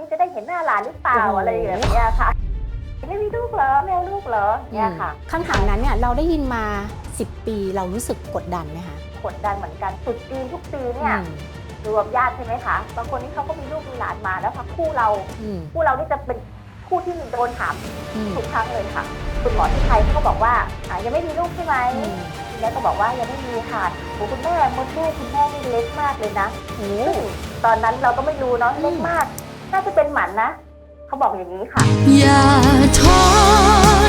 นี้จะได้เห็นหน้าหลานหรือเปล่าโอ้โหอะไรอย่างเงี้ยค่ะ ไม่มีลูกเหรอไม่เอาลูกเหรอเนี่ยค่ะคำถามนั้นเนี่ยเราได้ยินมา 10 ปีเรารู้สึกกดดันไหมคะกดดันเหมือนกันสุดจีนทุกปีเนี่ยอืมรวมญาติใช่ไหมคะบางคนนี่เขาก็มีลูกมีหลานมาแล้วพอคู่เราอืมคู่เรานี่จะเป็นคู่ที่โดนถามอืมทุกครั้งเลยค่ะคุณหมอที่ไทยเขาก็บอกว่าอ่ายังไม่มีลูกใช่ไหมอืมแล้วก็บอกว่ายังไม่มีค่ะโอ้คุณแม่มดลูกคุณแม่นี่เล็กมากเลยนะโอ้ซึ่งตอนนั้นเราก็ไม่รู้เนาะอืมเล็กมาก น่าจะเป็นหมันนะ เขาบอกอย่างนี้ค่ะ อย่าท้อ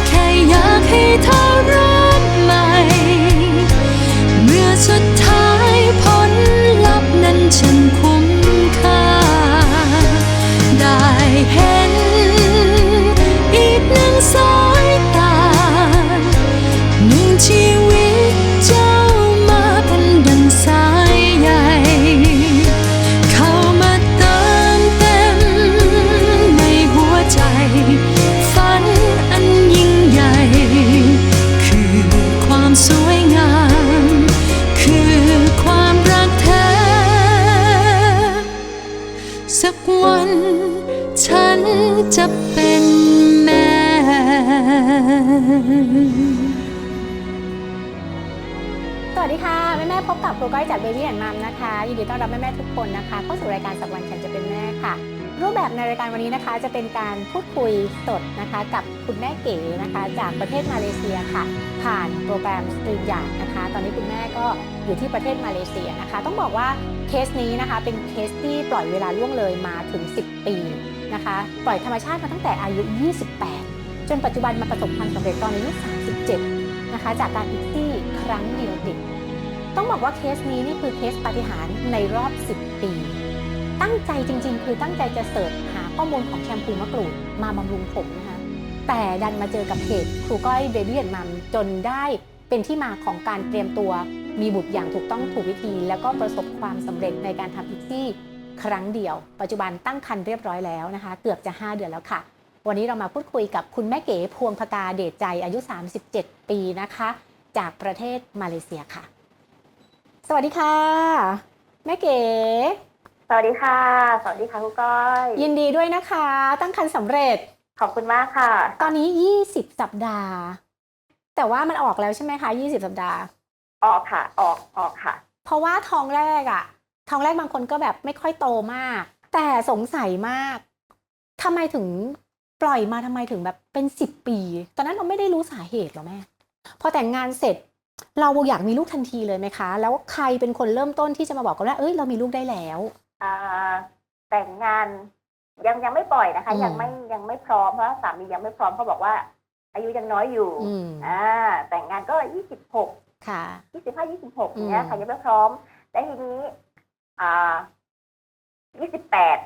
แค่อยากให้เธอเริ่มใหม่ เมื่อสุดท้ายผลลัพธ์นั้นฉันควร นะคะจะเป็นการพูดคุยสดนะคะ กับคุณแม่เก๋นะคะ จากประเทศมาเลเซียค่ะ ผ่านโปรแกรมสตรีมยานะคะ ตอนนี้คุณแม่ก็อยู่ที่ประเทศมาเลเซียนะคะ ต้องบอกว่าเคสนี้นะคะ เป็นเคสที่ปล่อยเวลาล่วงเลยมาถึง 10 ปีนะคะ ปล่อยธรรมชาติมาตั้งแต่อายุ 28 จนปัจจุบันมาประสบความสำเร็จตอนอายุ37 นะคะ จากการอีกที่ครั้งเดียวติด ต้องบอกว่าเคสนี้นี่คือเคสปาฏิหาริย์ในรอบ 10 ปี ตั้งใจจริง ๆ คือตั้งใจจะเสิร์ช ข้อมูลของแชมพูมะกรูดมาบำรุงผมนะคะแต่ดันมาเจอกับเพจครูก้อยเบบี้แอนมัมจนได้เป็นที่มาของการเตรียมตัวมีบุตรอย่างถูกต้องถูกวิธี แล้วก็ประสบความสำเร็จในการทำอีกที่ครั้งเดียว ปัจจุบันตั้งครรภ์เรียบร้อยแล้วนะคะ เกือบจะ 5 เดือนแล้วค่ะ วันนี้เรามาพูดคุยกับคุณแม่เก๋พวงพกาเดชใจอายุ 37 ปีนะคะ จากประเทศมาเลเซียค่ะ สวัสดีค่ะ แม่เก๋ สวัสดีค่ะ สวัสดีค่ะคุณก้อย ยินดีด้วยนะคะ ตั้งครรภ์สำเร็จ ขอบคุณมากค่ะ ตอนนี้ 20 สัปดาห์ แต่ว่ามันออกแล้วใช่ไหมคะ 20 สัปดาห์ ออกค่ะ ออก ออกค่ะ เพราะว่าท้องแรกอะท้องแรกบางคนก็แบบไม่ค่อยโตมาก แต่สงสัยมากทำไมถึงปล่อยมาทำไมถึงแบบเป็นสิบปี ตอนนั้นเราไม่ได้รู้สาเหตุหรอแม่ พอแต่งงานเสร็จเราอยากมีลูกทันทีเลยไหมคะ แล้วใครเป็นคนเริ่มต้นที่จะมาบอกกันว่า เอ้ย เรามีลูกได้แล้วอ่า แต่งงานยังยังไม่ปล่อยนะคะอืมยังไม่ยังไม่พร้อมเพราะสามียังไม่พร้อมเขาบอกว่า อายุยังน้อยอยู่อืมอ่าแต่งงานก็ยี่สิบหกค่ะยี่สิบห้ายี่สิบหกอืมเนี้ยค่ะยังไม่พร้อมแล้วทีนี้อ่ายี่สิบแปด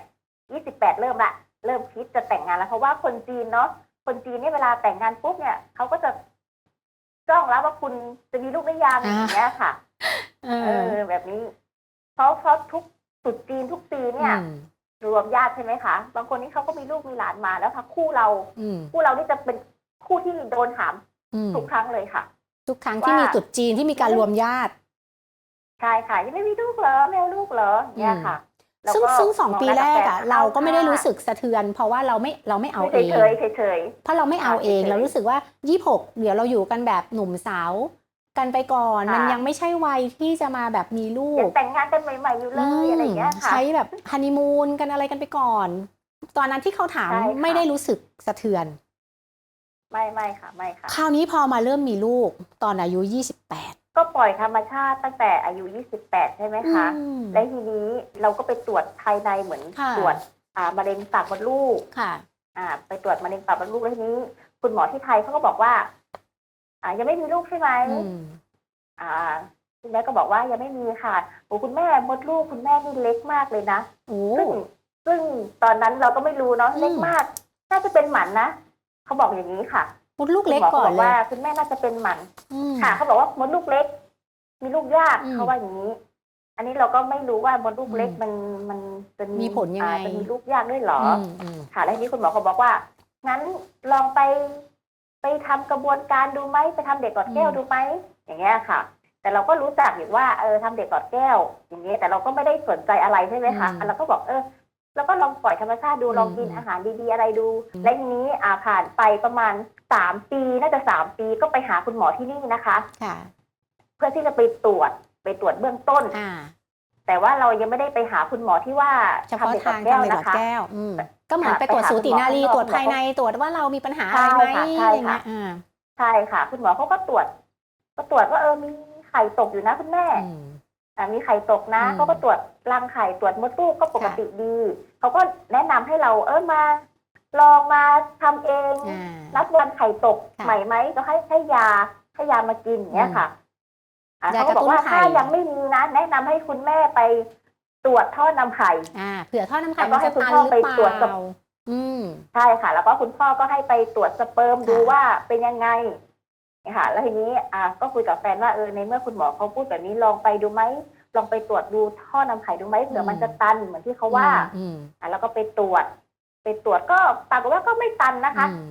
ยี่สิบแปดเริ่มละเริ่มคิดจะแต่งงานแล้วเพราะว่าคนจีนเนาะคนจีนเนี่ยเวลาแต่งงานปุ๊บเนี่ยเขาก็จะจ้องแล้วว่าคุณจะมีลูกหรือยังอ่าอย่างเงี้ยค่ะเอเอออแบบนี้เพราะเพราะทุก ตรุดจีนทุกปีเนี่ย อืม รวมญาติใช่ไหมคะ บางคนนี่เขาก็มีลูกมีหลานมาแล้วพอคู่เรา อืมคู่เรานี่จะเป็นคู่ที่โดนถามอืมทุกครั้งเลยค่ะ ทุกครั้งที่ว่ามี มีตรุดจีนที่มีการรวมญาติ ใช่ค่ะยังไม่มีลูกเหรอไม่เอาลูกเหรอเนี่ยค่ะแล้วซึ่งก็ซึ่งสองมปีหน้แรกฟอะนเราก็ไม่ได้ค่ะรู้สึกสะเทือน เพราะว่าเราไม่เราไม่เอาเฉเอยงเฉยเฉยเฉย เพราะเราไม่เอาเองค่ะเฉยๆ เรารู้สึกว่า 26 เดี๋ยวเราอยู่กันแบบหนุ่มสาว กันไปก่อนค่ะมันยังไม่ใช่วัยที่จะมาแบบมีลูยักงแต่งงานกันใหม่ๆอยู่เลยอะไรอย่างเงี้ยค่ะใช้แบบฮันนีมูนกันอะไรกันไปก่อน ตอนนั้นที่เขาถามใช่ค่ะไม่ได้รู้สึกสะเทือน ไม่ไม่ค่ะไม่ค่ะ คราวนี้พอมาเริ่มมีลูกตอนอายุ28ก็ปล่อยธรรมชาติตั้งแต่อายุ 28 ใช่ไหมคะอืมและทีนี้เราก็ไปตรวจภายในเหมือนค่ะตรวจอ่ามะเร็งปากมดลูก ค่ะอ่าไปตรวจมะเร็งปากมดลูกแล้วทีนี้ คุณหมอที่ไทยเขาก็บอกว่า อ่ายังไม่มีลูกใช่ไหมอืมอ่าคุณแม่ก็บอกว่ายังไม่มีค่ะโอ้คุณแม่มดลูกคุณแม่นี่เล็กมากเลยนะโอ้ซึ่งซึ่งตอนนั้นเราก็ไม่รู้เนาะอืมเล็กมาก น่าจะเป็นหมันนะเขาบอกอย่างนี้ค่ะมดลูกเล็กคุณหมก่อนบเลยว่าคุณแม่น่าจะเป็นหมันอืมค่ะเขาบอกว่ามดลูกเล็ก มีลูกยากอืมเขาว่าอย่างนี้ อันนี้เราก็ไม่รู้ว่ามดลูกเล็กอืมมันมันจะมีผลยังไงอ่าจะมีลูกยากด้วยเหรออือมอืมค่ะ แล้วทีนี้คุณหมอก็บอกว่างั้นลองไป ไปทำกระบวนการดูไหมไปทำเด็กกอดแก้วดูไหมอย่างเงี้ยค่ะ แต่เราก็รู้จักอยู่ว่าเออทำเด็กกอดแก้ว อย่างเงี้ยแต่เราก็ไม่ได้สนใจอะไรใช่ไหมคะเราก็บอกเออแล้วก็ลองปล่อยธรรมชาติดูอืมลองกินอาหารดีๆอะไรดูอืมและทีนี้อ่าผ่านไปประมาณสามปีน่าจะสามปีก็ไปหาคุณหมอที่นี่นะคะค่ะเพื่อที่จะไปตรวจไปตรวจเบื้องต้นอ่าแต่ว่าเรายังไม่ได้ไปหาคุณหมอที่ว่าเฉพาะด็กทางแก้ทางวในหลอนะดคะแก้วอืมก็เหมือนค่ะไปตรวจไปหาสูตินารีคุณหมอตรวจภายในตรวจว่าเรามีปัญหาอะไรไหมใช่ค่ะใช่อย่างเงี้ค่ะยอ่าใช่ค่ะ คุณหมอเขาก็ตรวจ ก็ตรวจว่าเออมีไข่ตกอยู่นะคุณแม่อืมอ่ามีไข่ตกนะอืมเขาก็ตรวจรังไข่ตรวจมดลูกก็ปกติดีเขาก็แนะนำให้เราเออมา ลองมาทำเองอ่านัดวันไข่ตกค่ะใหม่ไหมก็ให้ให้ยาให้ยามากินอย่างเงี้ยค่ะอ่ายาเขาก็บอกว่าระตุ้นไข่ถ้ายังไม่มีนะแนะนำให้คุณแม่ไป ตรวจท่อนำไข่อ่าเผื่อท่อน้ำไข่แล้วก็มันให้จะคุณตันพ่อหรือไปเปตรวจกับล่าอืม ใช่ค่ะ แล้วก็คุณพ่อก็ให้ไปตรวจสเปิร์มดูค่ะว่าเป็นยังไงเนี่ยค่ะแล้วทีนี้อ่าก็คุยกับแฟนว่าเออในเมื่อคุณหมอเขาพูดแบบนี้ลองไปดูไหมลองไปตรวจดูท่อนำไข่ดูไหมเผื่อมันจะตันเหมือนที่เขาว่าอืมอะแล้วก็ไปตรวจ ไปตรวจก็ปรากฏว่าก็ไม่ตันนะคะ อืม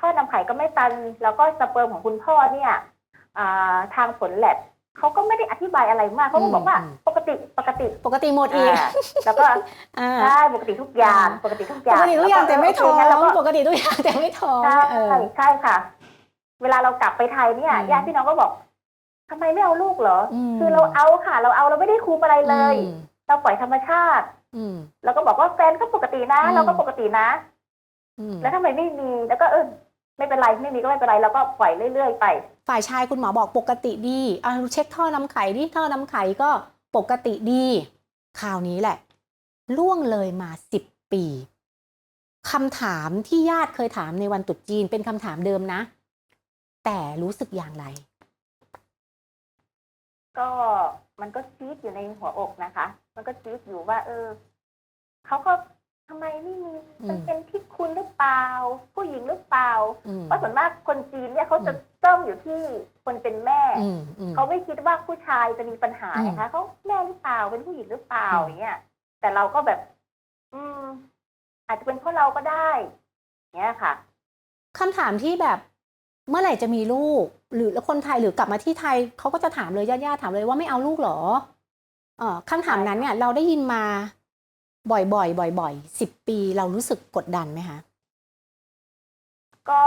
ท่อนำไข่ก็ไม่ตัน แล้วก็สเปิร์มของคุณพ่อเนี่ยอ่าทางผลแลบ เขาก็ไม่ได้อธิบายอะไรมากเขาก็บอกว่าอืมปกติปกติปกติหมดอีกอ่าแล้วก็อ่าใช่ปกติทุกอย่างอ่าปกติทุกอปย่างกติทุกอย่างแต่ไม่ท้องแล้วก็เงั้นเราก็ปกติทุกอย่างแต่ไม่ท้องใช่เออใช่ค่ะ เวลาเรากลับไปไทยเนี่ยอืมญาติพี่น้องก็บอกทำไมไม่เอาลูกเหรออมคือเราเอาค่ะ เราเอาเราไม่ได้คุมอะไรเลยอืมเราปล่อยธรรมชาติอืมแล้วก็บอกว่าแฟนก็ปกตินะอืมเราก็ปกตินะอืมแล้วทำไมไม่มีแล้วก็เออไม่เป็นไรไม่มีก็ไม่เป็นไรแล้วก็ปล่อยเรื่อยๆไป ฝ่ายชายคุณหมอบอกปกติดีเอะเช็คท่อน้ำไข่ที่ท่อน้ำไข่ก็ปกติดีคราวนี้แหละ ล่วงเลยมาสิบปีคำถามที่ญาติเคยถามในวันตรุษจีนเป็นคำถามเดิมนะ แต่รู้สึกอย่างไร ก็มันก็จี๊ดอยู่ในหัวอกนะคะ มันก็จี๊ดอยู่ว่า เออเขาก็ำไมไม่มีอืมมันเป็นที่คุณหรือเปล่า ผู้หญิงหรือเปล่าอืมเพราะส่วนมากคนจีนเนี่ยเขาจะจ้องอยู่ที่คนเป็นแม่อืมอืมเขาไม่คิดว่าผู้ชายจะมีปัญหาอืมนะคะเขาแม่หรือเปล่าเป็นผู้หญิงหรือเปล่าอืมอย่างเงี้ยแต่เราก็แบบ อืม อาจจะเป็นเพราะเราก็ได้เนี้ยค่ะคำถามที่แบบเมื่อไหร่จะมีลูก หรือแล้วคนไทยหรือกลับมาที่ไทยเขาก็จะถามเลยญาติๆถามเลยว่าไม่เอาลูกเหรอเออคำถามนั้นเนี่ย เราได้ยินมา บ่อยๆ บ่อยๆสิบปีเรารู้สึกกดดันไหมคะก็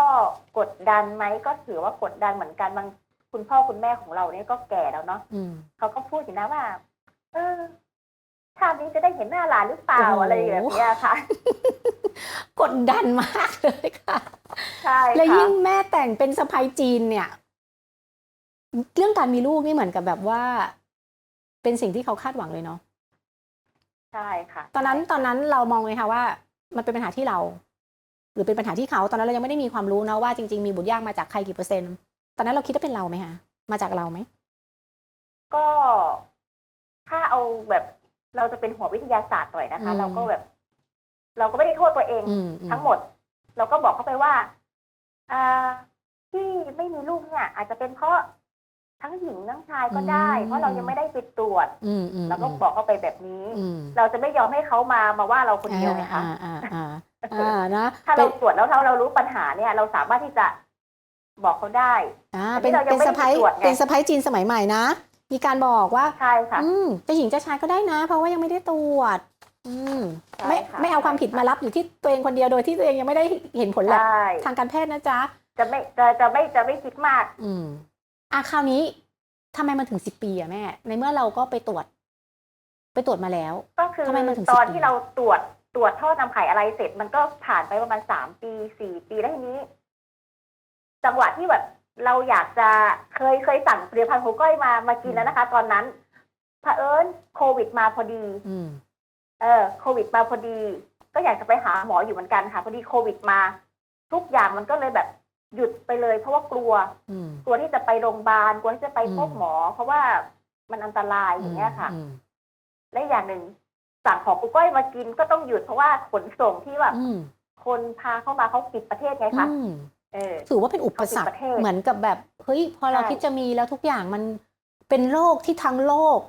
กดดันไหมก็ถือว่ากดดันเหมือนกันบางคุณพ่อคุณแม่ของเราเนี่ยก็แก่แล้วเนาะอืม เขาก็พูดอยู่นะว่า เออชาตินี้จะได้เห็นหน้าหลานหรือเปล่าโอ้โห อะไรแบบเนี้ยค่ะ กดดันมากเลยค่ะ ใช่แล้วค่ะยิ่งแม่แต่งเป็นสะพ้ายจีนเนี่ย เรื่องการมีลูกนี่เหมือนกับแบบว่า เป็นสิ่งที่เขาคาดหวังเลยเนาะ ใช่ค่ะ ตอนนั้นตอนนั้นเรามองเลยค่ะว่า มันเป็นปัญหาที่เรา หรือเป็นปัญหาที่เขา ตอนนั้นเรายังไม่ได้มีความรู้นะว่าจริงๆมีบุตรยากมาจากใครกี่เปอร์เซ็นต์ ตอนนั้นเราคิดว่าเป็นเราไหมคะมาจากเราไหมก็ถ้าเอาแบบเราจะเป็นหัววิทยาศาสตร์หน่อยนะคะอืมเราก็แบบ เราก็ไม่ได้โทษตัวเองอืมอืมทั้งหมด เราก็บอกเขาไปว่าอ่าที่ไม่มีลูกเนี่ย อาจจะเป็นเพราะ ทั้งหญิงทั้งชายก็ได้เพราะเรายังไม่ได้ไปตรวจอืมอืมเราก็บอกเขาไปแบบนี้ อืมเราจะไม่ยอมให้เขามามาว่าเราคนเดียวไงคะ อ่าอ่าอ่าอ่านะถ้าเราตรวจแล้วเราเรารู้ปัญหาเนี่ย เราสามารถที่จะบอกเขาได้ อ่าอันเป็นี้นเรายังเป็นไม่สะได้พ้ายตรวจไง เป็นสะพ้ายจีนสมัยใหม่นะ มีการบอกว่า ใช่ค่ะ อืมจะหญิงจะชายก็ได้นะ เพราะว่ายังไม่ได้ตรวจ อืมใช่ไม่ค่ะ ไม่เอาความผิดมารับอยู่ที่ตัวเองคนเดียวโดยที่ตัวเองยังไม่ได้เห็นผลแลบใช่ทางการแพทย์นะจ๊ะ จะไม่จะจะไม่จะไม่คิดมาก อืม อะคราวนี้ทำไมมันถึงสิบปีอะแม่ ในเมื่อเราก็ไปตรวจ ไปตรวจมาแล้ว ก็คือทำไมมันถึงตอน10ที่เราตรวจตรวจท่อนำไข่อะไรเสร็จ มันก็ผ่านไปประมาณสามปีสี่ปีแล้วทีนี้ จังหวะที่แบบเราอยากจะเคยเคยสั่งผลิตภัณฑ์โฮก้อยมามากินแล้วนะคะ ตอนนั้นเผอิญโควิดมาพอดี อืม เออโควิดมาพอดี ก็อยากจะไปหาหมออยู่เหมือนกันค่ะ พอดีโควิดมา ทุกอย่างมันก็เลยแบบ หยุดไปเลย เพราะว่ากลัวอืมกลัวที่จะไปโรงพยาบาลกลัวที่จะไปพบอืมหมอ เพราะว่ามันอันตรายอย่างเงี้ยค่ะอืมและอย่างหนึ่งสั่งของกูก้อยมากินก็ต้องหยุดเพราะว่าขนส่งที่แบบอืมคนพาเข้ามาเขาปิดประเทศไงคะอืมเออถือว่าเป็นอุปสรรคเขาปิดประเทศเหมือนกับแบบเฮ้ยพอเราใช่คิดจะมีแล้วทุกอย่างมันเป็นโรคที่ทั้งโลก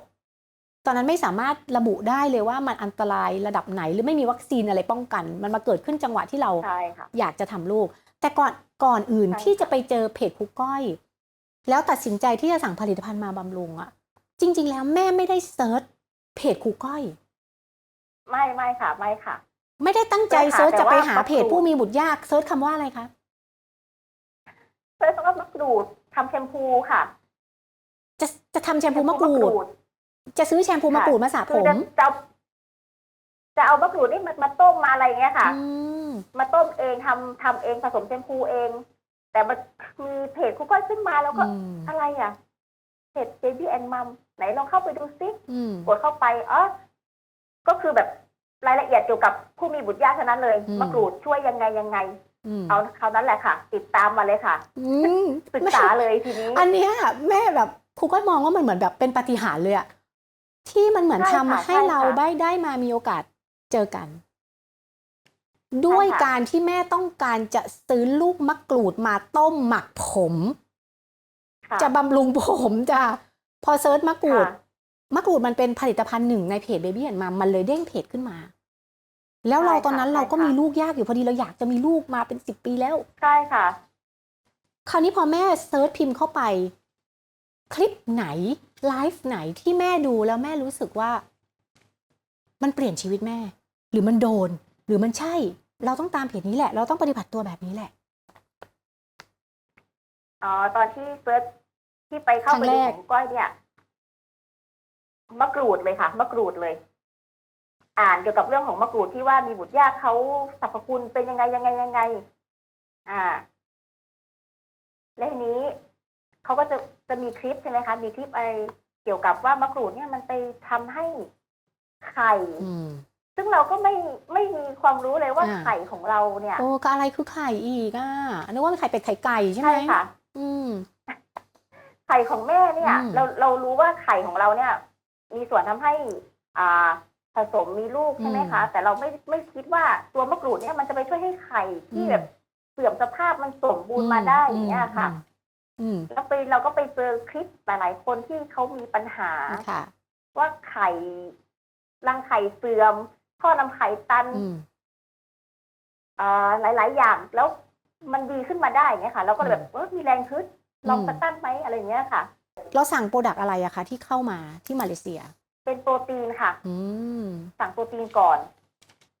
ตอนนั้นไม่สามารถระบุได้เลยว่ามันอันตรายระดับไหน หรือไม่มีวัคซีนอะไรป้องกัน มันมาเกิดขึ้นจังหวะที่เราใช่ค่ะอยากจะทำลูก แต่ก่อนก่อนอื่นใช่ค่ะที่จะไปเจอเพจครูก้อย แล้วตัดสินใจที่จะสั่งผลิตภัณฑ์มาบำรุงอะจริง ๆ แล้วแม่ไม่ได้เซิร์ชเพจครูก้อย ไม่ไม่ค่ะไม่ค่ะ ไม่ได้ตั้งใจใช่ค่ะเซิร์ชแต่จะไปว่าหามักเพจดูผู้มีบุตรยากเซิร์ชคำว่าอะไรคะเพื่อนก็มะกรูดทำแชมพูค่ะ จะจะทำแชมพูมะกรูแชดจะซื้อแชมพูมะกรูดมาสระผคือมจะ จะเอาจะเอามะกรูดนี่มามาต้มมาอะไรเงี้ยค่ะ อืมมาต้มเองทำทำเองผสมแชมพูเอง แต่มันมีเพจคุกก้อยขึ้นมาแล้วก็ อืมอะไรอะเพจ baby and mom ไหนลองเข้าไปดูซิอืม กดเข้าไปอ๋อก็คือแบบรายละเอียดเกี่ยวกับผู้มีบุตรยากเท่านั้นเลยอืม มะกรูดช่วยยังไงยังไง อืมเอาคราวนั้นแหละค่ะ ติดตามมาเลยค่ะอืม ศึกษาเลยทีนี้ อันเนี้ยแม่แบบครูก็มองว่ามันเหมือนแบบเป็นปาฏิหาริย์เลยอะที่มันเหมือนใช่ทำค่ะให้ใช่เราค่ะ ได้ได้มามีโอกาส เจอกัน ด้วยใช่ค่ะการที่แม่ต้องการจะซื้อลูกมะกรูดมาต้มหมักผมค่ะจะบำรุงผมจะพอเซิร์ชมะกรูดค่ะมะกรูดมันเป็นผลิตภัณฑ์หนึ่งในเพจ Baby and Mom มันเลยเด้งเพจขึ้นมา แล้วเราใช่ค่ะตอนนั้นใช่เราก็ค่ะมีลูกยากอยู่พอดีเราอยากจะมีลูกมาเป็นสิบปีแล้ว ใช่ค่ะ คราวนี้พอแม่เซิร์ชพิมพ์เข้าไป คลิปไหนไลฟ์ไหนที่แม่ดูแล้วแม่รู้สึกว่า มันเปลี่ยนชีวิตแม่ หรือมันโดน หรือมันใช่ เราต้องตามเพจนี้แหละ เราต้องปฏิบัติตัวแบบนี้แหละ อ๋อ ตอนที่เฟิร์สที่ไปเข้าครั้ไปงแรดูกของก้อยเนี่ยมะกรูดเลยค่ะมะกรูดเลย อ่านเกี่ยวกับเรื่องของมะกรูดที่ว่ามีบุตรยากเขาสรรพคุณเป็นยังไงยังไงยังไง อ่า และทีนี้เขาก็จะจะมีคลิปใช่ไหมคะ มีคลิปอะไรเกี่ยวกับว่ามะกรูดเนี่ยมันไปทำให้ ไข่ อืม ซึ่งเราก็ไม่ไม่มีความรู้เลยว่าอ่า ไข่ของเราเนี่ยโอ้ก็อะไรคือไข่อีกอะนึกว่าเป็นไข่เป็ดไข่ไก่ใช่ไหมใช่ค่ะ อืม ไข่ของแม่เนี่ย อืม เราเรารู้ว่าไข่ของเราเนี่ย มีส่วนทำให้ อ่า ผสมมีลูกใช่ไหมคะ แต่เราไม่ไม่คิดว่าตัวมะกรูดเนี่ยมันจะไปช่วยให้ไข่ที่แบบเสื่อมสภาพมันสมบูรณ์มาได้อย่างเงี้ยค่ะ อืมแล้วไปเราก็ไปเจอคลิปหลายๆคนที่เขามีปัญหา อืมค่ะ ว่าไข่ รังไข่เสื่อม ท่อนำไข่ตันอืมอ่าหลายๆอย่างแล้วมันดีขึ้นมาได้อย่างเงี้ยค่ะ เราก็เลยแบบอืมเออมีแรงขึ้นลองอืมสตั้นไหมอะไรอย่างเงี้ยค่ะ เราสั่งโปรดักอะไรอะคะที่เข้ามาที่มาเลเซีย เป็นโปรตีนค่ะอืมสั่งโปรตีนก่อน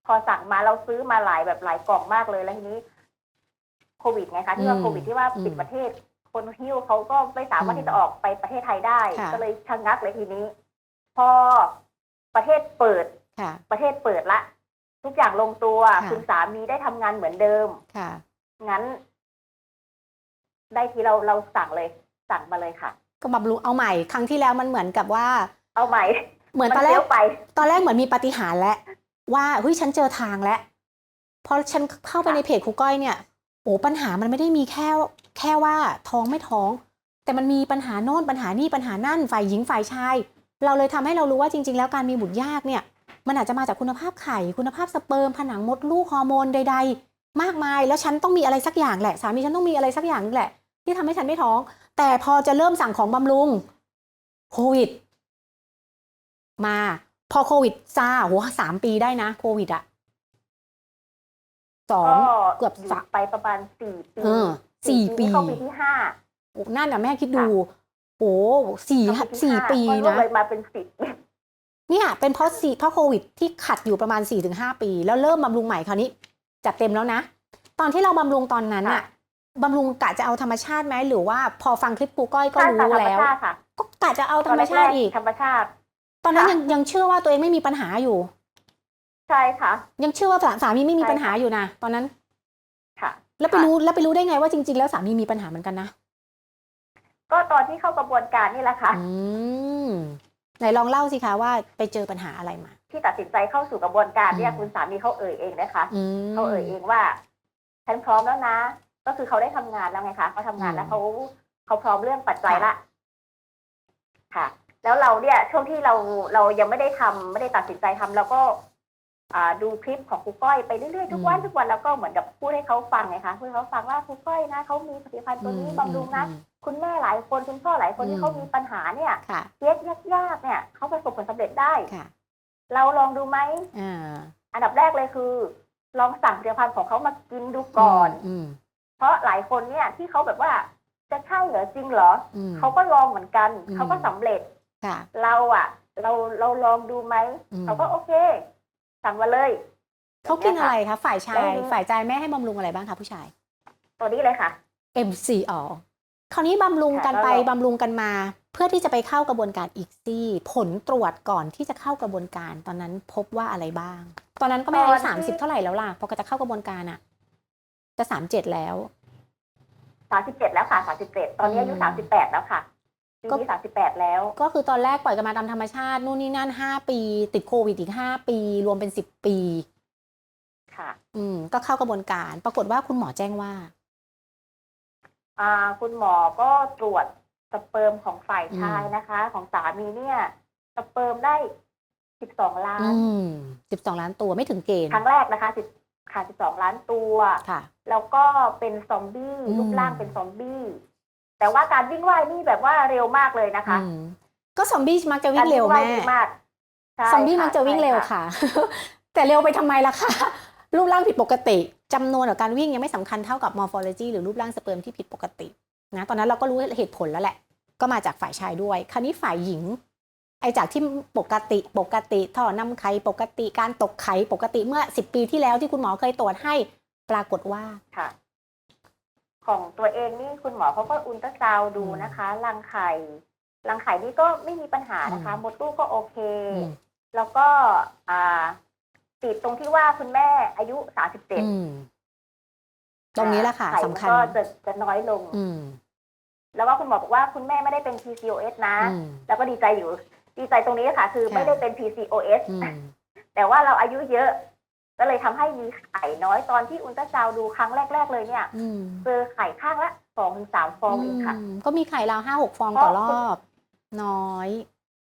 พอสั่งมาเราซื้อมาหลายแบบหลายกล่องมากเลยแล้วทีนี้โควิดไงคะที่ว่าอืมโควิดที่ว่าอืมปิดประเทศ คนหิ้วเขาก็ไม่สามารถอืมที่จะออกไปประเทศไทยได้ค่ะก็เลยชะงักเลยทีนี้ พอ ประเทศเปิด ค่ะ ประเทศเปิดละ ทุกอย่างลงตัวค่ะ คุณสามีได้ทำงานเหมือนเดิม ค่ะ งั้น ได้ทีเราเราสั่งเลย สั่งมาเลยค่ะ ก็บำรุงเอาใหม่ ครั้งที่แล้วมันเหมือนกับว่า เอาใหม่เหมือนมัตอนแรเลี้กยวไป ตอนแรกเหมือนมีปาฏิหาริย์แล้วว่าเฮ้ยฉันเจอทางแล้วพอฉันเข้าไปในเพจครูก้อยเนี่ยโอ้ปัญหามันไม่ได้มีแค่แค่ว่าท้องไม่ท้อง แต่มันมีปัญหาโน่นปัญหานี่ปัญหานั่นฝ่ายหญิงฝ่ายชาย เราเลยทำให้เรารู้ว่าจริง ๆ แล้วการมีบุตรยากเนี่ยมันอาจจะมาจากคุณภาพไข่คุณภาพสเปิร์มผนังมดลูกฮอร์โมนใด ๆ มากมาย แล้วฉันต้องมีอะไรสักอย่างแหละ สามีฉันต้องมีอะไรสักอย่างนี่แหละ ที่ทำให้ฉันไม่ท้อง แต่พอจะเริ่มสั่งของบำรุงโควิด มาพอโควิดซาโหสามปีได้นะโควิดอะสองก็เกือบอยู่สามไปประมาณสี่ปีเออสี่ปีนี้เข้าปีที่ห้าโอ้นั่นน่ะแม่คิดดู โอ้สี่เข้าที่สี่ห้าปีก็ร่วงนะเลยมาเป็นสิบเนี่ยเป็นเพราะสี่เพราะโควิดที่ขัดอยู่ประมาณ4ี่ถึงหปี แล้วเริ่มบำรุงใหม่คราวนี้จัดเต็มแล้วนะ ตอนที่เราบำรุงตอนนั้นอะค่ะบำรุงกะจะเอาธรรมชาติไหมหรือว่าพอฟังคลิปครูก้อยก็ใช่ค่ะรู้ธรรมแล้วชาติค่ะก็กะจะเอาธรรมชาติตนแรอีกธรรมชาติ ตอนนั้นค่ะยังยังเชื่อว่าตัวเองไม่มีปัญหาอยู่ ใช่ค่ะ ยังเชื่อว่าสาสามีไม่มีใช่ปัญหาอยู่นะตอนนั้น ค่ะ แล้วไปค่ะรู้แล้วไปรู้ได้ไงว่าจริง ๆ แล้วสามีมีปัญหาเหมือนกันนะ ก็ตอนที่เข้ากระบวนการนี่แหละค่ะอืมไหนลองเล่าสิคะว่าไปเจอปัญหาอะไรมา ที่ตัดสินใจเข้าสู่กระบวนการเนี่ยอืมคุณสามีเขาเอ่ยเองนะคะอืม เขาเอ่ยเองว่าฉันพร้อมแล้วนะ ก็คือเขาได้ทำงานแล้วไงคะเขาทำงานแล้วอืมเขาเขาพร้อมเรื่องปัจจัยค่ะละ ค่ะ แล้วเราเนี่ยช่วงที่เราเรายังไม่ได้ทำไม่ได้ตัดสินใจทำเราก็อ่า ดูคลิปของครูก้อยไปเรื่อยๆทุกวันทุกวันแล้วก็เหมือนกับพูดให้เขาฟังไงคะพูดให้เขาฟังว่าครูก้อยนะเขามีผลิตภัณฑ์ตัวนี้บำรุงนะอืมคุณแม่หลายคนคุณพ่อหลายคนอืที่มเขามีปัญหาเนี่ยค่ะเคสยากๆเนี่ยเขาประสบผลสำเร็จได้ค่ะเราลองดูไหมอ่าอันดับแรกเลยคือ ลองสั่งผลิตภัณฑ์ของเขามากินดูก่อนอืมเพราะหลายคนเนี่ยที่เขาแบบว่าจะใช่เหรอจริงเหรออืมเขาก็ลองเหมือนกันอืมเขาก็สำเร็จค่ะเราอะ เราเราลองดูไหมอืมเขาก็โอเค สสั่งมาเลยเขากินอะไรคะฝ่ายชายไม่รู้ฝ่ายชายแม่ให้บำรุงอะไรบ้างคะผู้ชาย ตัวนี้เลยค่ะ MCO คราวนี้บำรุงกันค่ะไปแล้วเราบำรุงกันมา เพื่อที่จะไปเข้ากระบวนการอีกซี่ผลตรวจก่อนที่จะเข้ากระบวนการ ตอนนั้นพบว่าอะไรบ้าง ตอนนั้นก็ไม่อายุสามสิบเท่าไหร่แล้วล่ะพอก็จะเข้ากระบวนการอะจะสามเจ็ดแล้วสามสิบเจ็ดแล้วค่ะสามสิบเจ็ดตอนนี้อายุอืมสามสิบแปดแล้วค่ะ ปีก็นี้สามสิบแปดแล้ว ก็คือตอนแรกปล่อยกันมาตามธรรมชาตินู่นนี่นั่นห้าปี ติดโควิดอีกห้าปี รวมเป็นสิบปี ค่ะ อืม ก็เข้ากระบวนการ ปรากฏว่าคุณหมอแจ้งว่า อ่า คุณหมอก็ตรวจสเปิร์มของฝ่ายชายอืมนะคะ ของสามีเนี่ยสเปิร์มได้สิบสองล้าน อืมสิบสองล้านตัวไม่ถึงเกณฑ์ ครั้งแรกนะคะสิบค่ะสิบสองล้านตัว ค่ะ แล้วก็เป็นซอมบี้อืมรูปร่างเป็นซอมบี้ แต่ว่าการวิ่งว่ายนี่แบบว่าเร็วมากเลยนะคะอืมก็ซอมบี้มักจะวิ่งเร็วการแม่ดีมากใช่ซอมบี้มักจะวิ่งเร็วใช่ค่ะ แต่เร็วไปทำไมล่ะคะรูปร่างผิดปกติจำนวนของการวิ่งยังไม่สำคัญเท่ากับ morphology หรือรูปร่างสเปิร์มที่ผิดปกตินะตอนนั้นเราก็รู้เหตุผลแล้วแหละ ก็มาจากฝ่ายชายด้วย คราวนี้ฝ่ายหญิง ไอจากที่ปกติปกติท่อนำไข่ปกติการตกไข่ปกติเมื่อ 10 ปีที่แล้วที่คุณหมอเคยตรวจให้ปรากฏว่าค่ะ ของตัวเองนี่คุณหมอเขาก็อุลตราซาวด์ดูนะคะรังไข่รังไข่นี่ก็ไม่มีปัญหานะคะอืมมดลูกก็โอเคอืมแล้วก็อ่าติดตรงที่ว่าคุณแม่อายุสามสิบเจ็ดอืมตรงนี้แหละค่ะไข่สำมันคัญก็จะจะน้อยลงอืมแล้วก็คุณหมอบอกว่าคุณแม่ไม่ได้เป็น PCOS นะอืมแล้วก็ดีใจอยู่ ดีใจตรงนี้ค่ะ คือค่ะไม่ได้เป็น PCOS อืมแต่ว่าเราอายุเยอะ ก็เลยทำให้มีไข่น้อยตอนที่อุลตราซาวด์ดูครั้งแรก ๆ เลยเนี่ยอืมเจอไข่ข้างละสองถึงสามฟองเองค่ะอืมก็มีไข่ราวห้าหกฟองเพราะต่อรอบ น้อย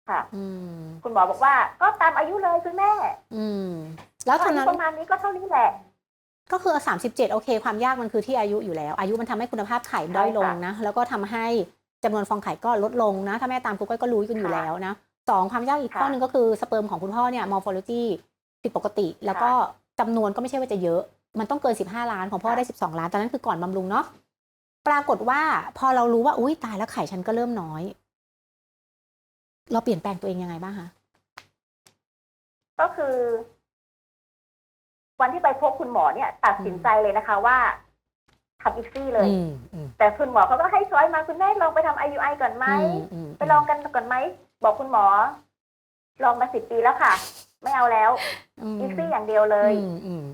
ค่ะอืมคุณหมอบอกว่า ก็ตามอายุเลยคุณแม่ อืม แล้วก็ตออานยุนั้นประมาณนี้ก็เท่านี้แหละ ก็คือสามสิบเจ็ดโอเค ความยากมันคือที่อายุอยู่แล้ว อายุมันทำให้คุณภาพไข่ด้อยลงนะ แล้วก็ทำให้จำนวนฟองไข่ก็ลดลงนะ ถ้าแม่ตามครูก้อยก็รู้กันอยู่ค่ะแล้วนะสองความยากอีกค่ะข้อหนึ่งก็คือสเปิร์มของคุณพ่อเนี่ย morphology ผิดปกติ แล้วก็ จำนวนก็ไม่ใช่ว่าจะเยอะ มันต้องเกิน 15 ล้านของพ่อค่ะได้ 12 ล้านตอนนั้นคือก่อนบำรุงเนาะปรากฏว่าพอเรารู้ว่าอุ้ยตายแล้วไข่ฉันก็เริ่มน้อย เราเปลี่ยนแปลงตัวเองยังไงบ้างคะก็คือ วันที่ไปพบคุณหมอเนี่ย ตัดสินใจเลยนะคะว่าทำอีกซี่เลยอืมอืมแต่คุณหมอเขาก็ให้ช้อยมาคุณแม่ลองไปทำ IUI ก่อนไหมอืมอืมไปลองกันก่อนไหม บอกคุณหมอ ลองมาสิบปีแล้วค่ะ ไม่เอาแล้วมอีกซี่อย่างเดียวเลยอืมอืม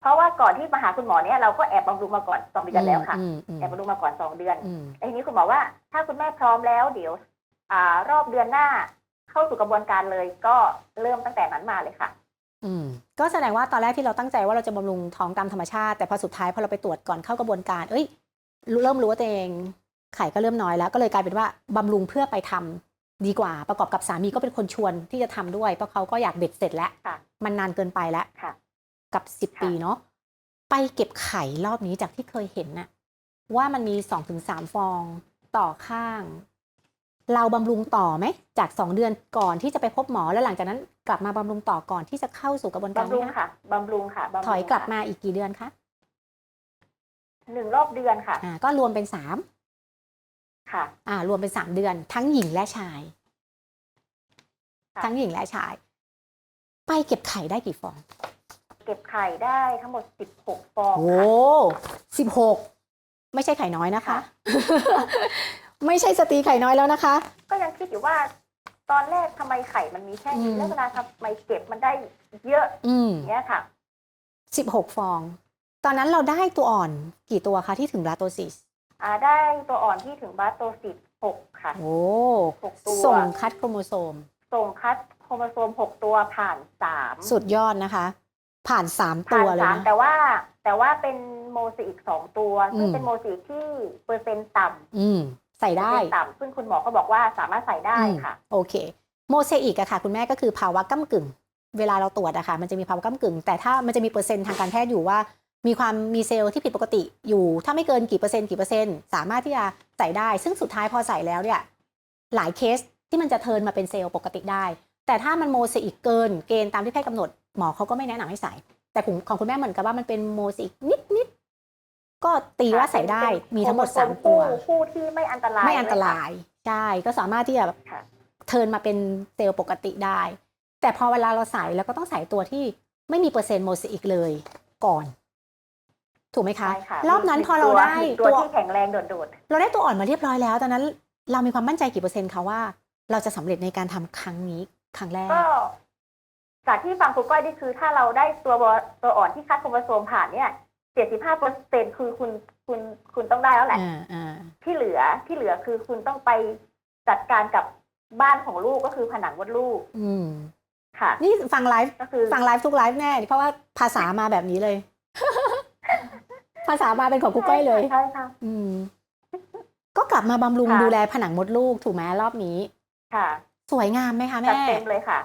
เพราะว่าก่อนที่มาหาคุณหมอเนี่ยเราก็แอบบำรุงมาก่อนสองเดือนแล้วค่ะอืมอืมแอบบำรุงมาก่อนสองเดือนอืมแล้วทีนี้คุณหมอว่า ถ้าคุณแม่พร้อมแล้วเดี๋ยว อ่ารอบเดือนหน้า เข้าสู่กระบวนการเลยก็เริ่มตั้งแต่นั้นมาเลยค่ะ อืม ก็แสดงว่าตอนแรกที่เราตั้งใจว่าเราจะบำรุงท้องตามธรรมชาติ แต่พอสุดท้ายพอเราไปตรวจก่อนเข้ากระบวนการ เอ้ยรู้เริ่มรู้ว่าตัวเองไข่ก็เริ่มน้อยแล้ว ก็เลยกลายเป็นว่าบำรุงเพื่อไปทำ ดีกว่าประกอบกับสามีก็เป็นคนชวนที่จะทำด้วย เพราะเขาก็อยากเบ็ดเสร็จแล้วค่ะมันนานเกินไปแล้วค่ะกับสิบค่ะปีเนาะไปเก็บไข่รอบนี้จากที่เคยเห็นน่ะ ว่ามันมีสองถึงสามฟองต่อข้าง เราบำรุงต่อไหม จากสองเดือนก่อนที่จะไปพบหมอแล้วหลังจากนั้นกลับมาบำรุงต่อก่อนที่จะเข้าสู่กระบวนการบำรุงไหมคะค่ะบำรุงค่ะบำรุงถอยกลับค่ะมาอีกกี่เดือนคะหนึ่งรอบเดือนค่ะ อ่า ก็รวมเป็นสาม ค่ะอ่ารวมเป็นสามเดือน ทั้งหญิงและชายค่ะทั้งหญิงและชาย ไปเก็บไข่ได้กี่ฟอง เก็บไข่ได้ทั้งหมดสิบหกฟองโอ้ค่ะสิบหกไม่ใช่ไข่น้อยนะคะค่ะไม่ใช่สตรีไข่น้อยแล้วนะคะ ก็ยังคิดอยู่ว่าตอนแรกทำไมไข่มันมีแค่อืนี้มแล้วเวลาทำไมเก็บมันได้เยอะอืมอย่างเงี้ยค่ะสิบหกฟอง ตอนนั้นเราได้ตัวอ่อนกี่ตัวคะที่ถึงลาโตซิส อ่าได้ตัวอ่อนที่ถึงบาสโตสิบหกค่ะโอ้หกตัว ส่งคัดโครโมโซม ส่งคัดโครโมโซมหกตัวผ่านสามสุดยอดนะคะ ผ่านสามผ่าตัวนเลยสามนะ แต่ว่าแต่ว่าเป็นโมเสอิกสองตัว ซึ่งอืม เป็นโมเสอิกที่เปอร์เซ็นต์ต่ำอืม ใส่ได้เปอร์เซ็นต์ต่ำซึ่งคุณหมอก็บอกว่าสามารถใส่ได้อืมค่ะโอเค โมเสอิกอะค่ะ คุณแม่ก็คือภาวะก้ากึ่ง เวลาเราตรวจอะค่ะ มันจะมีภาวะก้ากึ่ง แต่ถ้ามันจะมีเปอร์เซ็นต์ทางการแพทย์อยู่ว่า มีความมีเซลล์ที่ผิดปกติอยู่ ถ้าไม่เกินกี่เปอร์เซ็นต์กี่เปอร์เซ็นต์สามารถที่จะใส่ได้ ซึ่งสุดท้ายพอใส่แล้วเนี่ยหลายเคสที่มันจะเทิร์นมาเป็นเซลล์ปกติได้ แต่ถ้ามันโมเสอิกเกินเกณฑ์ตามที่แพทย์กำหนดหมอเขาก็ไม่แนะนำให้ใส่ แต่ของของคุณแม่เหมือนกับว่ามันเป็นโมเสอิกนิดนิดๆก็ตีว่าใส่ได้เป็นมีทั้งหมดโครสามโซตัวคู่คู่ที่ไม่อันตรายไม่อันตด้วรายใช่ก็สามารถที่จะค่ะเทิร์นมาเป็นเซลล์ปกติได้ แต่พอเวลาเราใส่เราก็ต้องใส่ตัวที่ไม่มีเปอร์เซ็นต์โมเสอิกเลยก่อน ถูกไหมคะ ใช่ค่ะรอบนั้นมีพอเราตัวได้มีตัตัววที่แข็งแรงโดดเราได้ตัวอ่อนมาเรียบร้อยแล้ว ตอนนั้นเรามีความมั่นใจกี่เปอร์เซ็นต์คะว่า เราจะสำเร็จในการทำครั้งนี้ครั้งแรก ๆก็ จากที่ฟังครูก้อยนี่คือ ถ้าเราได้ตัวบอตัวอ่อนที่คัดโครโมโซมผ่านเนี่ยเจ็ดสิบห้าเปอร์เซ็นคือคุณคุณคุณต้องได้แล้วแหละ อ่าอ่าที่เหลือที่เหลือคือคุณต้องไปจัดการกับบ้านของลูกก็คือผนังมดลูกอืม ค่ะ นี่ฟังไลฟ์ก็คือ ฟังไลฟ์ทุกไลฟ์แน่ เพราะว่าภาษามาแบบนี้เลย ภาษามาเป็นของกูก้อยเลยใช่ค่ะอืม ก็กลับมาบำรุงค่ะ ดูแลผนังมดลูกถูกไหมรอบนี้ ค่ะสวยงามไหมคะจัดแม่เต็มเลยค่ะ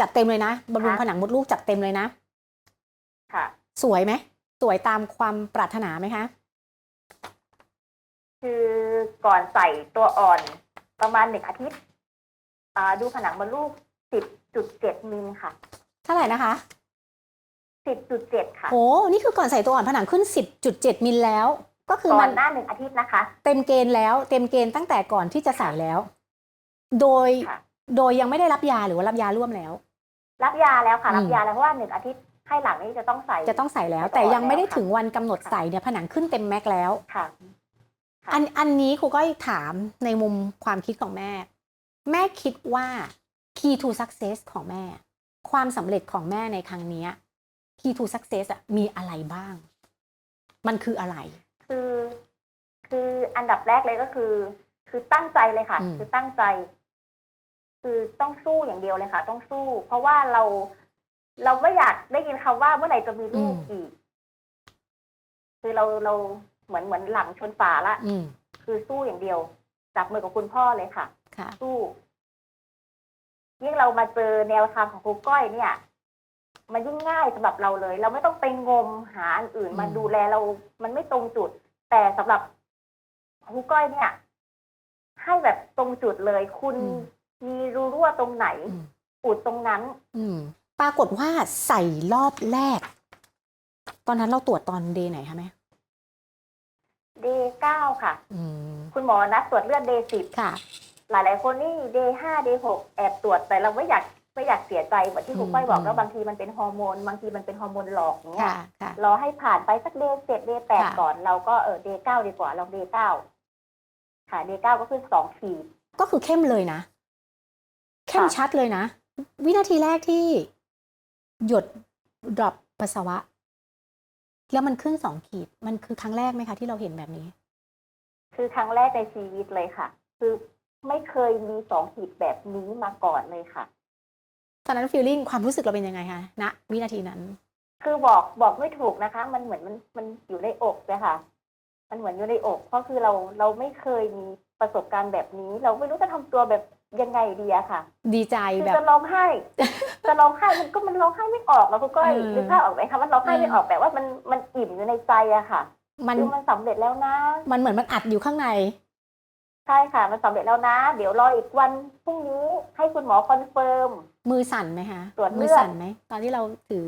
จัดเต็มเลยนะบำรุงค่ะ ผนังมดลูกจัดเต็มเลยนะ ค่ะ สวยไหมสวยตามความปรารถนาไหมคะ คือก่อนใส่ตัวอ่อนประมาณหนึ่งอาทิตย์อ่าดูผนังมดลูกสิบจุดเจ็ดมิลค่ะเท่าไหร่นะคะ สิบจุดเจ็ดค่ะโหนี่คือก่อนใส่ตัวอ่อนผนังขึ้น 10.7 มิลแล้ว ก็คือก่มัอนนหน้าหนึ่งอาทิตย์นะคะ เต็มเกณฑ์แล้ว เต็มเกณฑ์ตั้งแต่ก่อนที่จะใส่แล้ว โดยค่ะ โดยยังไม่ได้รับยาหรือว่ารับยาร่วมแล้ว รับยาแล้วค่ะ อืม รับยาแล้วเพราะว่าหนึ่งอาทิตย์ให้หลังนี้จะต้องใส่ จะต้องใส่แล้วใส่ก่อนแต่ยังไม่ได้แล้วค่ะถึงวันกำหนดใส่เนี่ยผนังขึ้นเต็มแม็กซ์แล้ว ค่ะ ค่ะ อันอันนี้ครูก็ถามในมุมความคิดของแม่ แม่คิดว่า key to success ของแม่ ความสำเร็จของแม่ในครั้งเนี้ย key to success อะมีอะไรบ้าง มันคืออะไร คือ คืออันดับแรกเลยก็คือ คือตั้งใจเลยค่ะอืมคือตั้งใจ คือต้องสู้อย่างเดียวเลยค่ะ ต้องสู้ เพราะว่าเรา เราไม่อยากได้ยินคำว่าเมื่อไหร่จะมีลูกอีก คือเราเราเหมือนเหมือนหลังชนฝาละอืมคือสู้อย่างเดียวจับมือกับคุณพ่อเลยค่ะค่ะ สู้ยิ่งเรามาเจอแนวทางของครูก้อยเนี่ย มันยิ่งง่ายสำหรับเราเลย เราไม่ต้องไปงมหาอันอื่นอืมมาดูแลเรา มันไม่ตรงจุด แต่สำหรับครูก้อยเนี่ย ให้แบบตรงจุดเลย คุณมีรูรั่วตรงไหนอืมอุดตรงนั้น อืมปรากฏว่าใส่รอบแรก ตอนนั้นเราตรวจตอนเดย์ไหนคะแม่เดย์เก้าค่ะอืมคุณหมอนัดตรวจเลือดเดย์สิบค่ะ หลายๆคนนี่เดย์ห้าเดย์หกแอบตรวจแต่เราไม่อยาก ไม่อยากเสียใจเหมือนที่ครูก้อยบอกอืมแล้วบางทีมันเป็นฮอร์โมนบางทีมันเป็นฮอร์โมนหลอกอย่างเงี้ยค่ะค่ะรอให้ผ่านไปสักเดย์เจ็ดเดย์แปดค่ะก่อนเราก็เออเดย์เก้าดีกว่าเราเดย์เก้าค่ะเดย์เก้าก็ขึ้นสองขีดก็คือเข้มเลยนะ เข้มค่ะชัดเลยนะ วินาทีแรกที่หยดดรอปปัสสาวะ แล้วมันขึ้นสองขีด มันคือครั้งแรกไหมคะที่เราเห็นแบบนี้ คือครั้งแรกในชีวิตเลยค่ะ คือไม่เคยมีสองขีดแบบนี้มาก่อนเลยค่ะ ตอนนั้นฟีลลิ่งความรู้สึกเราเป็นยังไงคะณวินาทีนั้น คือบอกบอกไม่ถูกนะคะ มันเหมือนมันมันอยู่ในอกเลยค่ะ มันเหมือนอยู่ในอก เพราะคือเราเราไม่เคยมีประสบการณ์แบบนี้ เราไม่รู้จะทำตัวแบบยังไงดีอะค่ะ ดีใจคือแบบจะร้องไห้จะร้องไห้มันก็มันร้องไห้ไม่ออกแล้วคุณก้อยเออนึกภาพออกไหมคะมันร้องไห้ไม่เออออกแต่ว่ามันมันอิ่มอยู่ในใจอะค่ะมันคือมันสำเร็จแล้วนะ มันเหมือนมันอัดอยู่ข้างใน ใช่ค่ะ มันสำเร็จแล้วนะ เดี๋ยวรออีกวันพรุ่งนี้ให้คุณหมอคอนเฟิร์ม มือสั่นไหมคะตรวจเลือด มือสั่นไหมตอนที่เราถือ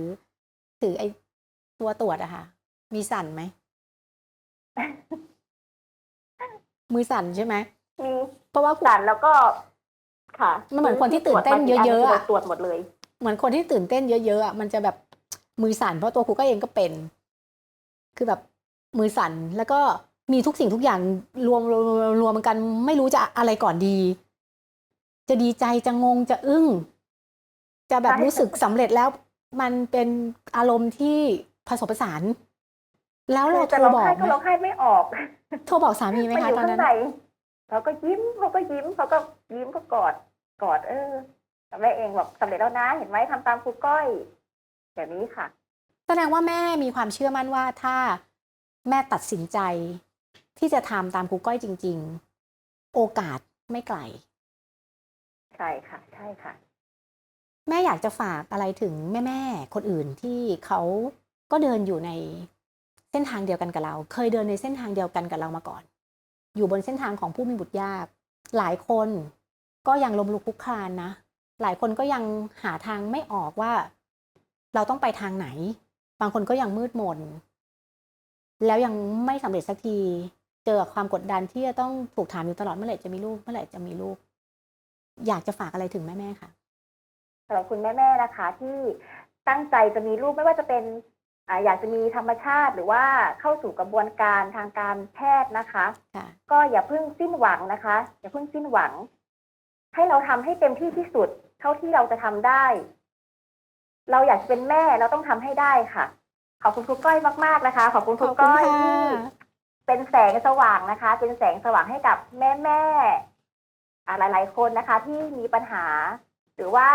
ถือไอ้ตัวตรวจอะค่ะ มีสั่นไหม มือสั่นใช่ไหมมีเพราะว่าสั่นแล้วก็ ค่ะมันเหมือนคนที่ตื่นเต้นเยอะๆอะ ตรวจหมดเลย เหมือนคนที่ตื่นเต้นเยอะๆอะมันจะแบบมือสั่นเพราะตัวครูก็เองก็เป็น คือแบบมือสั่นแล้วก็ มีทุกสิ่งทุกอย่างรวมรวมรวมรวมกัน ไม่รู้จะอะไรก่อนดี จะดีใจจะงงจะอึ้ง จะแบบใช่รู้สึกสำเร็จแล้ว มันเป็นอารมณ์ที่ผสมผสาน แล้วเราคือโทจะรร้องบอกไห้ไหก็มร้องไห้ไม่ออกโทรบอกสามีไหมมันอคะยู่ตอนข้างนั้นในเขาก็ยิ้มเขาก็ยิ้มเขาก็ยิ้มก็กอดกอด เออแต่แม่เองบอกสำเร็จแล้วนะ เห็นไหมทำตามครูก้อย แบบนี้ค่ะ แสดงว่าแม่มีความเชื่อมั่นว่าถ้าแม่ตัดสินใจ ที่จะทำตามครูก้อยจริง ๆ โอกาสไม่ไกล ใช่ค่ะ ใช่ค่ะ แม่อยากจะฝากอะไรถึงแม่ๆคนอื่นที่เขาก็เดินอยู่ในเส้นทางเดียวกันกับเรา เคยเดินในเส้นทางเดียวกันกับเรามาก่อน อยู่บนเส้นทางของผู้มีบุตรยาก หลายคนก็ยังล้มลุกคลุกคลานนะ หลายคนก็ยังหาทางไม่ออกว่า เราต้องไปทางไหน บางคนก็ยังมืดมน แล้วยังไม่สำเร็จสักที เจอกับความกดดันที่จะต้องถูกถามอยู่ตลอดเมื่อไหร่จะมีลูกเมื่อไหร่จะมีลูก อยากจะฝากอะไรถึงแม่ๆค่ะสำหรับคุณแม่ๆนะคะ ที่ตั้งใจจะมีลูกไม่ว่าจะเป็นอ่าอยากจะมีธรรมชาติหรือว่าเข้าสู่กระบวนการทางการแพทย์นะคะค่ะก็อย่าเพิ่งสิ้นหวังนะคะ อย่าเพิ่งสิ้นหวัง ให้เราทำให้เต็มที่ที่สุด เท่าที่เราจะทำได้ เราอยากจะเป็นแม่เราต้องทำให้ได้ค่ะ ขอบคุณครูก้อยมาก ๆนะคะ ขอบคุณครูก้อยที่ เป็นแสงสว่างนะคะ เป็นแสงสว่างให้กับแม่แม่ๆอ่าหลาย ๆ คนนะคะ ที่มีปัญหา หรือว่า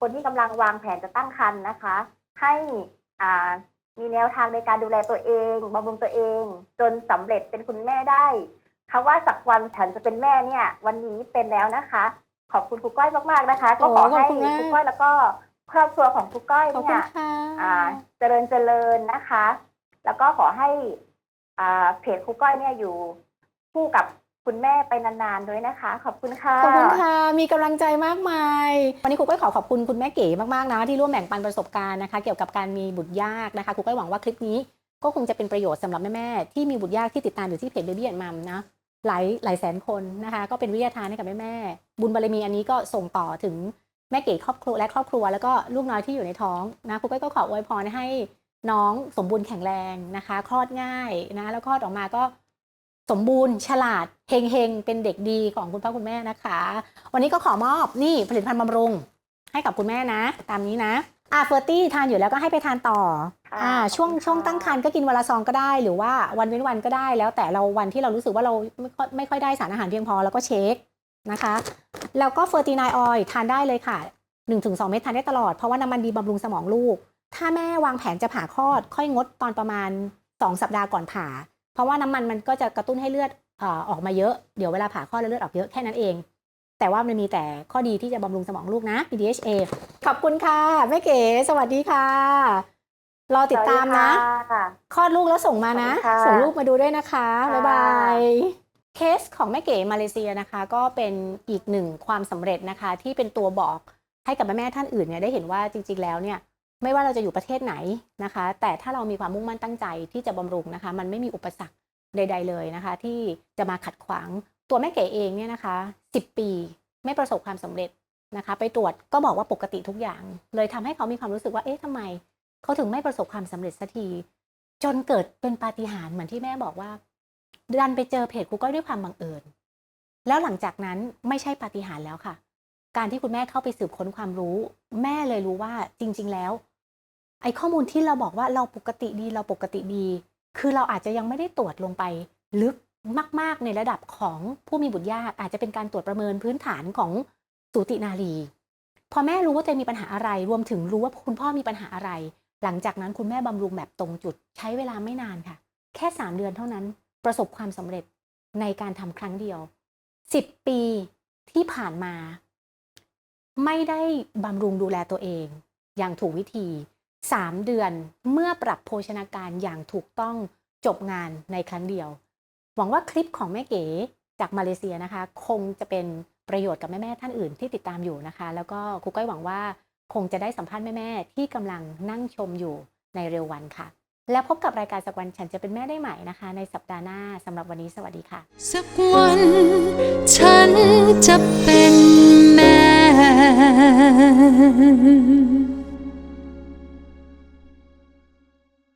คนที่กำลังวางแผนจะตั้งครรภ์นะคะ ให้อ่ามีแนวทางในการดูแลตัวเองบำรุงตัวเอง จนสำเร็จเป็นคุณแม่ได้คำว่าสักวันฉันจะเป็นแม่เนี่ย วันนี้เป็นแล้วนะคะ ขอบคุณครูก้อยมากๆนะคะ ก็ขอให้โอ้ขอบคุณมากครูก้อยแล้วก็ครอบครัวของครูก้อยขอบเนี่คุณยค่ะอ่าเจริญเจริญนะคะ แล้วก็ขอให้อ่า เพจครูก้อยเนี่ยอยู่คู่กับคุณแม่ไปนานๆด้วยนะคะ ขอบคุณค่ะ ขอบคุณค่ะ มีกำลังใจมากมาย วันนี้ครูก้อยขอขอบคุณคุณแม่เก๋มากๆนะ ที่ร่วมแบ่งปันประสบการณ์นะคะ เกี่ยวกับการมีบุตรยากนะคะครูก้อยหวังว่าคลิปนี้ก็คงจะเป็นประโยชน์สำหรับแม่ๆที่มีบุตรยากที่ติดตามอยู่ที่เพจ Baby and Mom นะหลายหลายแสนคนนะคะ ก็เป็นวิทยาทานให้กับแม่ๆบุญบารมีอันนี้ก็ส่งต่อถึงแม่เก๋ครอบครัวและครอบครัว แล้วก็ลูกน้อยที่อยู่ในท้องนะครูก้อยก็ขออวยพรให้ น้องสมบูรณ์แข็งแรงนะคะ คลอดง่ายนะแล้วคลอดออกมาก็สมบูรณ์ฉลาดเฮงเฮงๆเป็นเด็กดีของคุณพ่อคุณแม่นะคะ วันนี้ก็ขอมอบนี่ผลิตภัณฑ์บำรุง ให้กับคุณแม่นะ ตามนี้นะอ่าเฟอร์ตี้ทานอยู่แล้วก็ให้ไปทานต่อค่ะอ่าช่วงขอบคุณค่ะช่วงตั้งครรภ์ก็กินวันละซองก็ได้ หรือว่าวันเว้นวันก็ได้ แล้วแต่เราวันที่เรารู้สึกว่าเราไม่ค่อยไม่ค่อยได้สารอาหารเพียงพอแล้วก็เช็คนะคะ แล้วก็เฟอร์ตีนายออยทานได้เลยค่ะ 1-2 เม็ดทานได้ตลอดเพราะว่าน้ำมันดีบำรุงสมองลูก ถ้าแม่วางแผนจะผ่าคลอด ค่อยงดตอนประมาณ 2 สัปดาห์ก่อนผ่า เพราะว่าน้ำมันมันก็จะกระตุ้นให้เลือดเอ่อออกมาเยอะ เดี๋ยวเวลาผ่าคลอดแล้วเลือดออกเยอะแค่นั้นเอง แต่ว่ามันมีแต่ข้อดีที่จะบำรุงสมองลูกนะ PDHA ขอบคุณค่ะแม่เก๋สวัสดีค่ะ รอติดตามนะสวัสดีค่ะคลอดลูกแล้วส่งมานะขอบคุณค่ะส่งลูกมาดูด้วยนะคะค่ะบ๊ายบายเคสของแม่เก๋มาเลเซียนะคะ ก็เป็นอีกหนึ่งความสำเร็จนะคะ ที่เป็นตัวบอกให้กับแม่ๆท่านอื่นเนี่ยได้เห็นว่าจริง ๆ แล้วเนี่ย ไม่ว่าเราจะอยู่ประเทศไหนนะคะ แต่ถ้าเรามีความมุ่งมั่นตั้งใจที่จะบำรุงนะคะ มันไม่มีอุปสรรคใด ๆเลยนะคะ ที่จะมาขัดขวางตัวแม่เก๋เองเนี่ยนะคะ 10 ปีไม่ประสบความสำเร็จนะคะ ไปตรวจก็บอกว่าปกติทุกอย่าง เลยทำให้เขามีความรู้สึกว่าเอ๊ะทำไม เขาถึงไม่ประสบความสำเร็จสักที จนเกิดเป็นปาฏิหาริย์เหมือนที่แม่บอกว่า ดันไปเจอเพจครูก้ด้วยความบังเอิญ แล้วหลังจากนั้นไม่ใช่ปาฏิหาริย์แล้วค่ะ การที่คุณแม่เข้าไปสืบค้นความรู้ แม่เลยรู้ว่าจริง ๆ แล้ว ไอ้ข้อมูลที่เราบอกว่าเราปกติดีเราปกติดี คือเราอาจจะยังไม่ได้ตรวจลงไปลึกมาก ๆ ในระดับของผู้มีบุตรยากอาจจะเป็นการตรวจประเมินพื้นฐานของสูตินารีพอแม่รู้ว่าตัวเองมีปัญหาอะไร รวมถึงรู้ว่าคุณพ่อมีปัญหาอะไร หลังจากนั้นคุณแม่บำรุงแบบตรงจุด ใช้เวลาไม่นานค่ะ แค่ 3 เดือนเท่านั้น ประสบความสำเร็จในการทำครั้งเดียว 10 ปีที่ผ่านมา ไม่ได้บำรุงดูแลตัวเอง อย่างถูกวิธี 3 เดือนเมื่อปรับโภชนาการอย่างถูกต้องจบงานในครั้งเดียว หวังว่าคลิปของแม่เก๋จากมาเลเซียนะคะ คงจะเป็นประโยชน์กับแม่ๆท่านอื่นที่ติดตามอยู่นะคะ แล้วก็ครูก้อยหวังว่าคงจะได้สัมภาษณ์แม่ๆที่กำลังนั่งชมอยู่ในเร็ววันค่ะ แล้วพบกับรายการสักวันฉันจะเป็นแม่ได้ใหม่นะคะ ในสัปดาห์หน้าสำหรับวันนี้สวัสดีค่ะ สักวัน ฉันจะเป็นแม่ الباب